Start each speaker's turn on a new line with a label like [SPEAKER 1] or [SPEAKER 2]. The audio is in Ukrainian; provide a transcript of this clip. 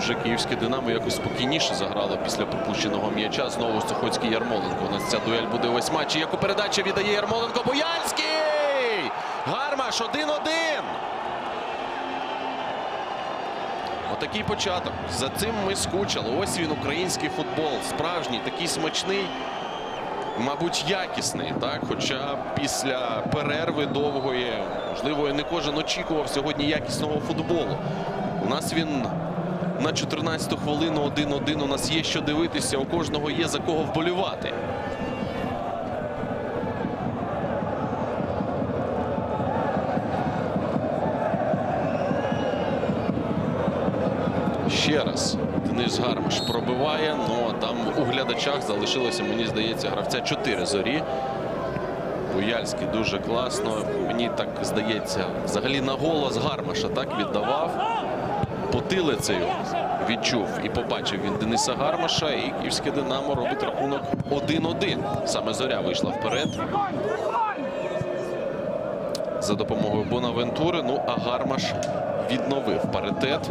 [SPEAKER 1] вже київське Динамо якось спокійніше заграло після пропущеного м'яча. Знову Сухоцький Ярмоленко. У нас ця дуель буде ось матчі. Яку передачу віддає Ярмоленко. Бояльський! Гармаш 1-1. Отакий початок. За цим ми скучили. Ось він, український футбол. Справжній, такий смачний, мабуть, якісний. Так? Хоча після перерви довгої, можливо, не кожен очікував сьогодні якісного футболу. У нас він на 14-ту хвилину 1-1. У нас є що дивитися, у кожного є за кого вболювати. Ще раз Денис Гармаш пробиває. Ну а там у глядачах залишилося, мені здається, гравця 4 зорі. Буяльський дуже класно. Мені так здається, взагалі на голос Гармаша так віддавав. Потилицею відчув і побачив він Дениса Гармаша. І київське Динамо робить рахунок 1-1. Саме зоря вийшла вперед. За допомогою Бонавентури. Ну а Гармаш відновив паритет.